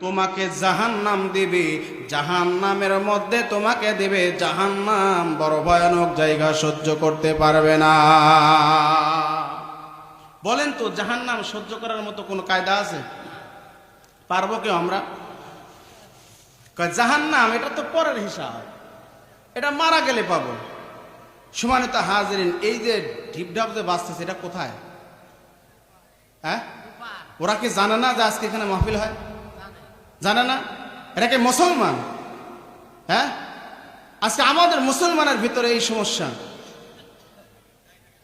তোমাকে জাহান নাম দিবে। জাহান নামের মধ্যে তোমাকে দেবে জাহান নাম বড় ভয়ানক জায়গা সহ্য করতে পারবে না। বলেন তো জাহান নাম সহ্য করার মতো কোনো কায়দা আছে? পারব কেউ আমরা? জাহান নাম এটা তো পরের হিসাব। এটা মারা গেলে পাবো। সমানিত হাজরিন, এই যে ঢিপঢাপ যে বাঁচতেছে এটা কোথায়? হ্যাঁ? ওরা কি জানে না যে আজকে এখানে মাহফিল হয়? জানে না? এরা কি মুসলমান? হ্যাঁ? আজকে আমাদের মুসলমানের ভিতরে এই সমস্যা।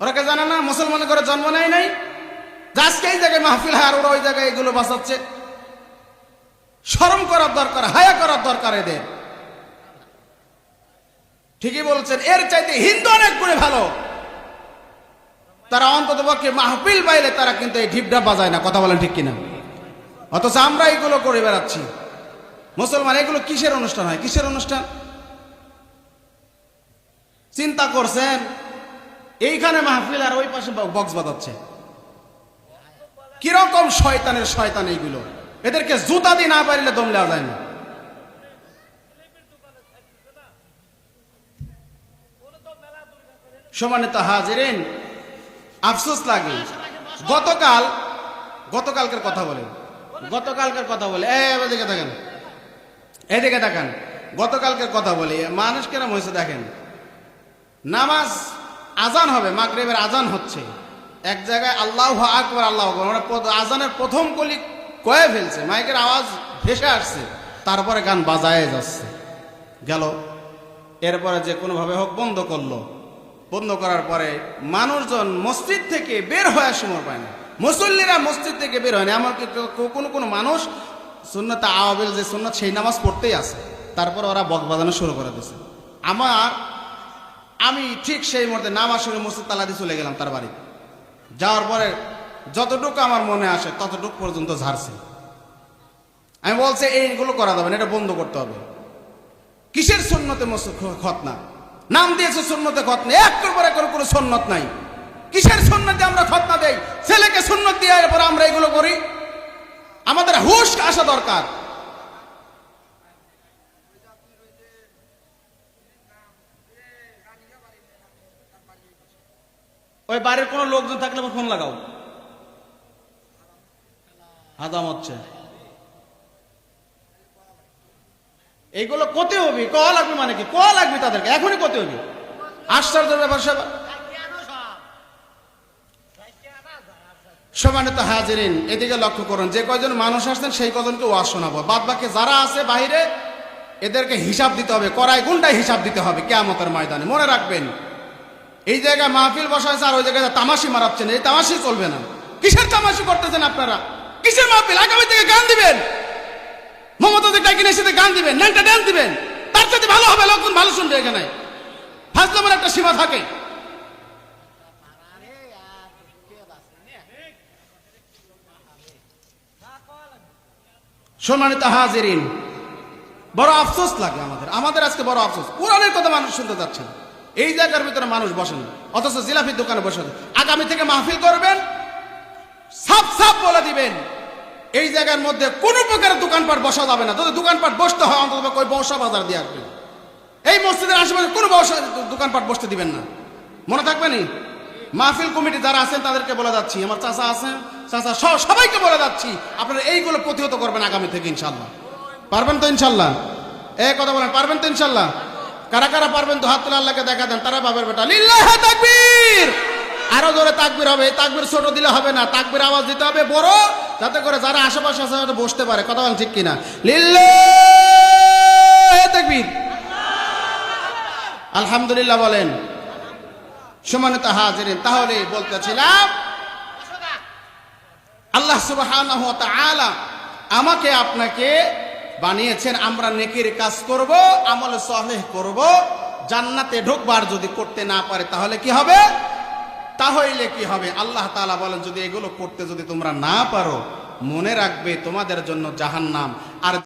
ওরা কে জানে না? মুসলমানের করে জন্ম নেয় নাই? আজকে এই জায়গায় মাহফিল আর ওরা ওই জায়গায় এগুলো বাঁচাচ্ছে। শরম করার দরকার, হায়া করার দরকার এদের। ঠিকই বলছেন, এর চাইতে হিন্দু অনেক গুণে ভালো। তারা অন্তত পক্ষে মাহফিল বাইলে তারা কিন্তু এই ঢিপঢাপ বাজায় না, কথা বলেন ঠিক কিনা? অথচ আমরা এগুলো করে বেড়াচ্ছি। মুসলমান, এগুলো কিসের অনুষ্ঠান হয়? কিসের অনুষ্ঠান? চিন্তা করছেন, এইখানে মাহফিল আর ওই পাশে বক্স বাজাচ্ছে। কীরকম শয়তানের শয়তান এইগুলো? এদেরকে জুতা দিয়ে না পারিলে দম দেওয়া যায় না। সমানিত হাজিরেন, আফসোস লাগে। গতকাল, গতকালকের কথা বলেন। গতকালকের কথা বলে। এদিকে দেখেন। এদিকে দেখেন। গতকালকের কথা বলি। মানুষ কেরম হয়েছে দেখেন। নামাজ আজান হবে, মাগরেবের আজান হচ্ছে। এক জায়গায় আল্লাহ আকবর, আল্লাহ মানে আজানের প্রথম কলি কয়ে ফেলছে। মাইকের আওয়াজ ভেসে আসছে। তারপরে গান বাজায় যাচ্ছে। গেল। এরপরে যে কোনোভাবে হোক বন্ধ করল। বন্ধ করার পরে মানুষজন মসজিদ থেকে বের হওয়ার সময় পায় না। মুসল্লিরা মসজিদ থেকে বের হয় না। এমনকি কোনো কোনো মানুষ সুন্নত আওয়াবিল যে সুন্নত, সেই নামাজ পড়তেই আছে তারপর ওরা বক বাজানো শুরু করে দিছে। আমার আমি ঠিক সেই মুহূর্তে নামাজ শুরু মসজিদ তালা দিয়ে চলে গেলাম তার বাড়ি। যাওয়ার পরে যতটুকু আমার মনে আসে, ততটুকু পর্যন্ত ঝাড়ছে। আমি বলছি, এইগুলো করা যাবে না, এটা বন্ধ করতে হবে। কিসের সুন্নতে মসজিদ খতনা নাম দিয়েছে সুন্নতে খতনা একটার পর একর কোনো সুন্নত নাই। কিসের সুন্নতে আমরা খতনা দেই? ছেলেকে সুন্নত দিয়ে এরপর আমরা এগুলো করি। আমাদের হুশ আসা দরকার। ওই বাড়ির কোনো লোকজন থাকলে আমার ফোন লাগাও। আদাম হচ্ছে। এইগুলো কতে হবি। ক লাগবে মানে কি? ক লাগবে তাদেরকে। এখনই কতে হবি। আশ্চর্য ব্যাপার সব। সমানিত হাজিরিন, এদিকে লক্ষ্য করুন, যে কয়জন মানুষ আসছেন সেই কজনকে ওয়াজ শোনাবো। বাদ বাকি যারা আছে বাইরে, এদেরকে হিসাব দিতে হবে কড়াই গুন্ডায় হিসাব দিতে হবে কেয়ামতের ময়দানে। মনে রাখবেন, এই জায়গায় মাহফিল বসাইছে আর ওই জায়গায় তামাশি মারাচ্ছেন এই তামাশি চলবে না। কিসের তামাশি করতেছেন আপনারা? কিসের মাহফিল? আগামী থেকে গান দিবেন। মমতাদের ডাকি সাথে গান দিবেন ন্যাংটা ড্যান্স দিবেন। তার সাথে ভালো হবে লোকজন ভালো শুনবে এখানে। ফাজলামের একটা সীমা থাকে। সম্মানিত হাজিরিন, বড় আফসোস লাগে আমাদের। আমাদের আজকে বড় আফসোস। কোরআনের কথা মানুষ শুনতে যাচ্ছে না। এই জায়গার ভিতরে মানুষ বসেন অথচ জিলাপির দোকানে বসে আছে। আগামী থেকে মাহফিল করবেন, সাফ সাফ বলে দিবেন। এই জায়গার মধ্যে কোনো প্রকারের দোকানপাট বসা যাবে না। যদি দোকানপাট বসতে হয়, অন্তত ওই বসা বাজার দিয়ে আসবেন। এই মসজিদের আশেপাশে কোনো বসা দোকানপাট বসতে দিবেন না। মনে থাকবে নি? মাহফিল কমিটি যারা আছেন, তাদেরকে বলে যাচ্ছি। আমার চাচা আছেন চাচা সহ সবাইকে বলে যাচ্ছি, আপনারা এইগুলো প্রতিহত করবেন আগামী থেকে ইনশাল্লাহ পারবেন তো ইনশাল্লাহ এ কথা বলেন, পারবেন তো ইনশাল্লাহ কারা কারা পারবেন তো হাত তুলে আল্লাহকে দেখা দেন, তারা পাবেন বেটা। লিল্লাহ তাকবীর! আরও জোরে তাকবীর হবে তাকবীর ছোট দিলে হবে না, তাকবীর আওয়াজ দিতে হবে বড়, যাতে করে যারা আশেপাশে আছে হয়তো বসতে পারে। কথা বলেন ঠিক কিনা? তাকবীর! আলহামদুলিল্লাহ বলেন। সমানিত হাজিরিন তাহলে বলতেছিলাম আল্লাহ সুবাহ আমাকে আপনাকে বানিয়েছেন, আমরা নেকির কাজ করব, আমল সহেহ করব, জান্নাতে ঢুকবার যদি করতে না পারে তাহলে কি হবে? তাহলে কি হবে? আল্লাহ তালা বলেন, যদি এগুলো করতে যদি তোমরা না পারো, মনে রাখবে তোমাদের জন্য জাহান্নাম।